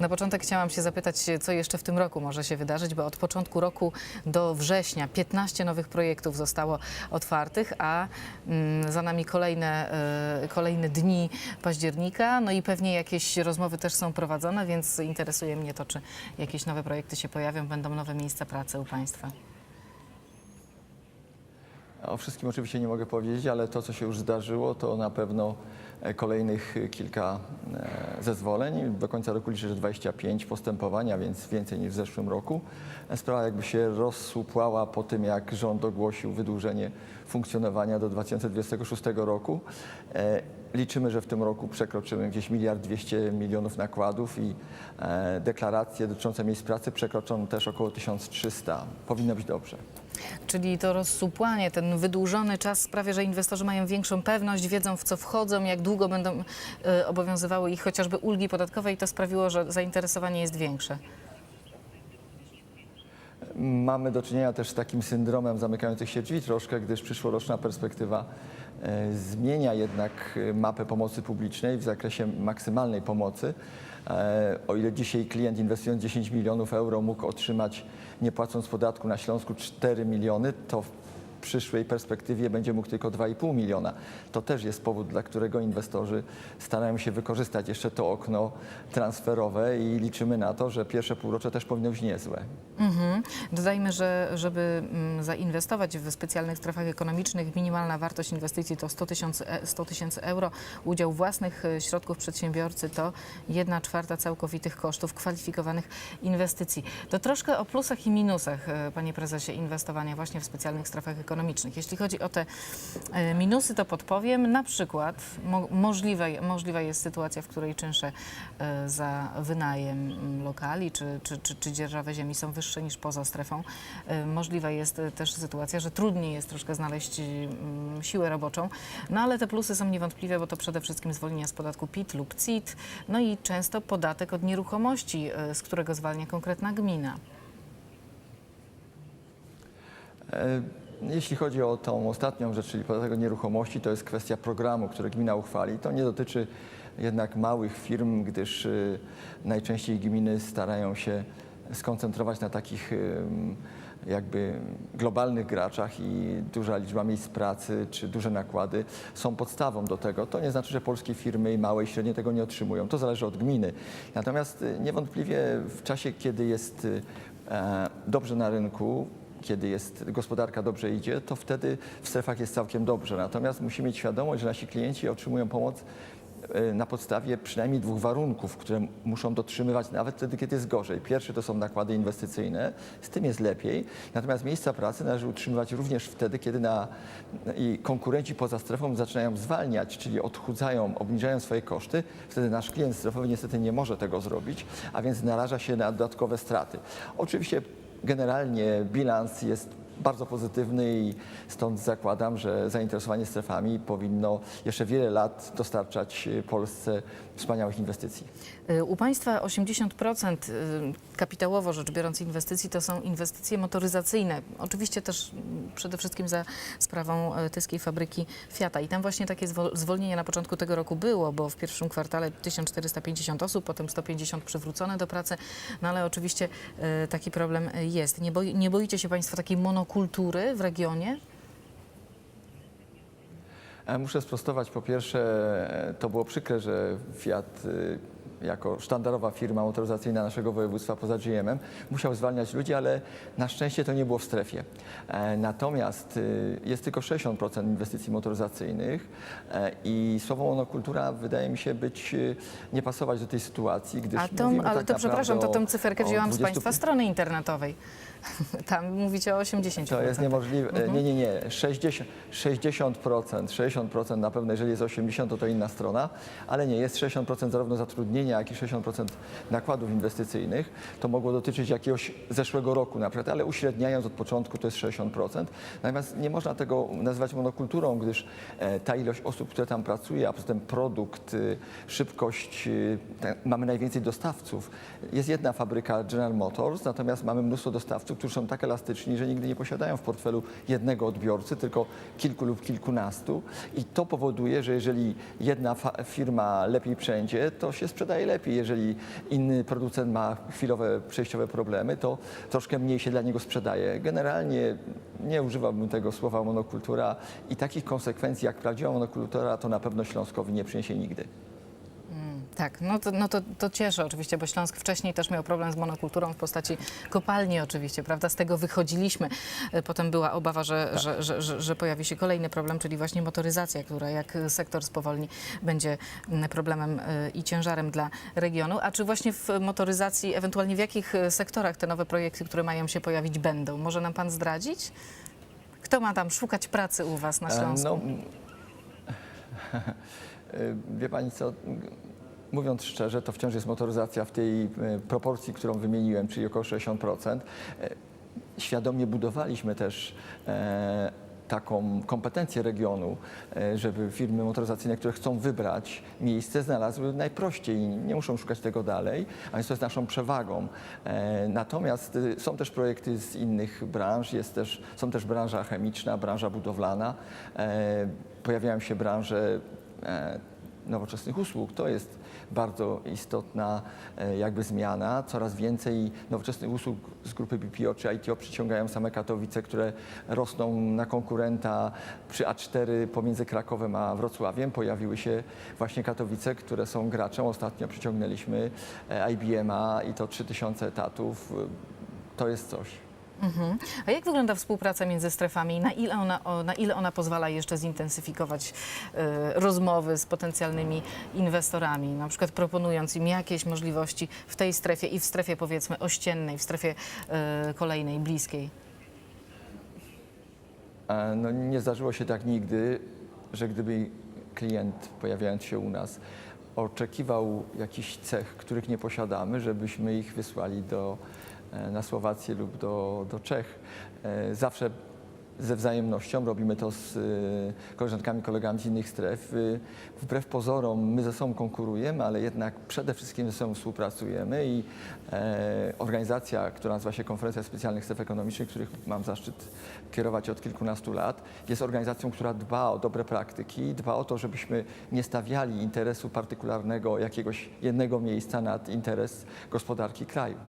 Na początek chciałam się zapytać, co jeszcze w tym roku może się wydarzyć, bo od początku roku do września 15 nowych projektów zostało otwartych, a mm, za nami kolejne, e, kolejne dni października. No i pewnie jakieś rozmowy też są prowadzone, więc interesuje mnie to, czy jakieś nowe projekty się pojawią, będą nowe miejsca pracy u Państwa. O wszystkim oczywiście nie mogę powiedzieć, ale to, co się już zdarzyło, to na pewno e, kolejnych e, kilka e, zezwoleń. Do końca roku liczę, że 25 postępowania, więc więcej niż w zeszłym roku. Sprawa jakby się rozsupłała po tym, jak rząd ogłosił wydłużenie funkcjonowania do 2026 roku. Liczymy, że w tym roku przekroczymy gdzieś miliard 200 milionów nakładów i e, deklaracje dotyczące miejsc pracy przekroczą też około 1300. Powinno być dobrze. Czyli to rozsupłanie, ten wydłużony czas sprawia, że inwestorzy mają większą pewność, wiedzą w co wchodzą, jak długo będą e, obowiązywały ich chociażby ulgi podatkowe i to sprawiło, że zainteresowanie jest większe. Mamy do czynienia też z takim syndromem zamykających się drzwi troszkę, gdyż przyszłoroczna perspektywa zmienia jednak e, mapę pomocy publicznej w zakresie maksymalnej pomocy. E, O ile dzisiaj klient inwestując 10 milionów euro mógł otrzymać, nie płacąc podatku na Śląsku 4 miliony, to przyszłej perspektywie będzie mógł tylko 2,5 miliona. To też jest powód, dla którego inwestorzy starają się wykorzystać jeszcze to okno transferowe i liczymy na to, że pierwsze półrocze też powinno być niezłe. Mhm. Dodajmy, że żeby mm, zainwestować w specjalnych strefach ekonomicznych, minimalna wartość inwestycji to 100 tysięcy e- 100 tysięcy euro. Udział własnych e, środków przedsiębiorcy to 1 czwarta całkowitych kosztów kwalifikowanych inwestycji. To troszkę o plusach i minusach, e, panie prezesie, inwestowania właśnie w specjalnych strefach ekonomicznych. Jeśli chodzi o te e, minusy, to podpowiem. Na przykład mo możliwe, możliwa jest sytuacja, w której czynsze e, za wynajem lokali czy, czy, czy, czy dzierżawę ziemi są wyższe niż poza strefą. E, Możliwa jest też sytuacja, że trudniej jest troszkę znaleźć siłę roboczą, no ale te plusy są niewątpliwe, bo to przede wszystkim zwolnienia z podatku PIT lub CIT, no i często podatek od nieruchomości, z którego zwalnia konkretna gmina. E, Jeśli chodzi o tą ostatnią rzecz, czyli podatek od nieruchomości, to jest kwestia programu, który gmina uchwali. To nie dotyczy jednak małych firm, gdyż y, najczęściej gminy starają się skoncentrować na takich jakby globalnych graczach i duża liczba miejsc pracy czy duże nakłady są podstawą do tego. To nie znaczy, że polskie firmy i małe i średnie tego nie otrzymują. To zależy od gminy. Natomiast y, niewątpliwie w czasie, kiedy jest y, e, dobrze na rynku, kiedy jest gospodarka dobrze idzie, to wtedy w strefach jest całkiem dobrze. Natomiast musimy mieć świadomość, że nasi klienci otrzymują pomoc e, na podstawie przynajmniej dwóch warunków, które muszą dotrzymywać nawet wtedy, kiedy jest gorzej. Pierwszy to są nakłady inwestycyjne, z tym jest lepiej. Natomiast miejsca pracy należy utrzymywać również wtedy, kiedy na, i konkurenci poza strefą zaczynają zwalniać, czyli odchudzają, obniżają swoje koszty. Wtedy nasz klient strefowy niestety nie może tego zrobić, a więc naraża się na dodatkowe straty. Oczywiście generalnie bilans jest bardzo pozytywny i stąd zakładam, że zainteresowanie strefami powinno jeszcze wiele lat dostarczać Polsce wspaniałych inwestycji. Y, U Państwa 80% y, kapitałowo rzecz biorąc inwestycji to są inwestycje motoryzacyjne. Oczywiście też mm, przede wszystkim za sprawą y, tyskiej fabryki Fiata. I tam właśnie takie zwol- zwolnienie na początku tego roku było, bo w pierwszym kwartale 1450 osób, potem 150 przywrócone do pracy. No ale oczywiście y, taki problem y, jest. Nie, boi, nie boicie się Państwo takiej monokultury w regionie? E, Muszę sprostować. Po pierwsze, e, to było przykre, że Fiat y, jako sztandarowa firma motoryzacyjna naszego województwa poza GM-em musiał zwalniać ludzi, ale na szczęście to nie było w strefie. E, Natomiast y, jest tylko 60% inwestycji motoryzacyjnych e, i słowo monokultura wydaje mi się być, nie pasować do tej sytuacji, gdyż A tą, ale tak to przepraszam, to tą cyferkę wzięłam z 20 Państwa strony internetowej. Tam mówicie o 80%. To jest niemożliwe. Mhm. Nie, nie, nie. 60, 60%, 60% na pewno, jeżeli jest 80%, to to inna strona, ale nie, jest 60% zarówno zatrudnienia, jak i 60% nakładów inwestycyjnych. To mogło dotyczyć jakiegoś zeszłego roku na przykład, ale uśredniając od początku to jest 60%. Natomiast nie można tego nazywać monokulturą, gdyż e, ta ilość osób, które tam pracuje, a poza tym produkt, y, szybkość, y, mamy najwięcej dostawców. Jest jedna fabryka General Motors, natomiast mamy mnóstwo dostawców, którzy są tak elastyczni, że nigdy nie posiadają w portfelu jednego odbiorcy, tylko kilku lub kilkunastu. I to powoduje, że jeżeli jedna firma lepiej przędzie, to się sprzedaje sprzedaje lepiej. Jeżeli inny producent ma chwilowe, przejściowe problemy, to troszkę mniej się dla niego sprzedaje. Generalnie nie używałbym tego słowa monokultura i takich konsekwencji jak prawdziwa monokultura to na pewno Śląskowi nie przyniesie nigdy. Tak, no to, no to, to cieszy oczywiście, bo Śląsk wcześniej też miał problem z monokulturą w postaci kopalni oczywiście, prawda? Z tego wychodziliśmy. E, Potem była obawa, że, że, że, że, że pojawi się kolejny problem, czyli właśnie motoryzacja, która jak sektor spowolni, będzie mm, problemem e, i ciężarem dla regionu. A czy właśnie w motoryzacji, ewentualnie w jakich e, sektorach te nowe projekty, które mają się pojawić, będą? Może nam pan zdradzić? Kto ma tam szukać pracy u was na Śląsku? No, wie pani co, mówiąc szczerze, to wciąż jest motoryzacja w tej e, proporcji, którą wymieniłem, czyli około 60%. E, Świadomie budowaliśmy też e, taką kompetencję regionu, żeby firmy motoryzacyjne, które chcą wybrać miejsce, znalazły najprościej. Nie muszą szukać tego dalej, a więc to jest naszą przewagą. Natomiast są też projekty z innych branż, jest też, są też branża chemiczna, branża budowlana, pojawiają się branże nowoczesnych usług. To jest bardzo istotna e, jakby zmiana. Coraz więcej nowoczesnych usług z grupy BPO czy ITO przyciągają same Katowice, które rosną na konkurenta przy A4 pomiędzy Krakowem a Wrocławiem. Pojawiły się właśnie Katowice, które są graczem. Ostatnio przyciągnęliśmy e, IBM-a i to 3000 etatów. To jest coś. Mhm. A jak wygląda współpraca między strefami na ile ona, na ile ona pozwala jeszcze zintensyfikować e, rozmowy z potencjalnymi inwestorami, na przykład proponując im jakieś możliwości w tej strefie i w strefie powiedzmy ościennej, w strefie e, kolejnej, bliskiej? No, nie zdarzyło się tak nigdy, że gdyby klient pojawiając się u nas oczekiwał jakichś cech, których nie posiadamy, żebyśmy ich wysłali do, na Słowację lub do, do Czech. E, Zawsze ze wzajemnością robimy to z e, koleżankami, kolegami z innych stref. E, Wbrew pozorom my ze sobą konkurujemy, ale jednak przede wszystkim ze sobą współpracujemy i e, organizacja, która nazywa się Konferencja Specjalnych Stref Ekonomicznych, których mam zaszczyt kierować od kilkunastu lat, jest organizacją, która dba o dobre praktyki, dba o to, żebyśmy nie stawiali interesu partykularnego jakiegoś jednego miejsca nad interes gospodarki kraju.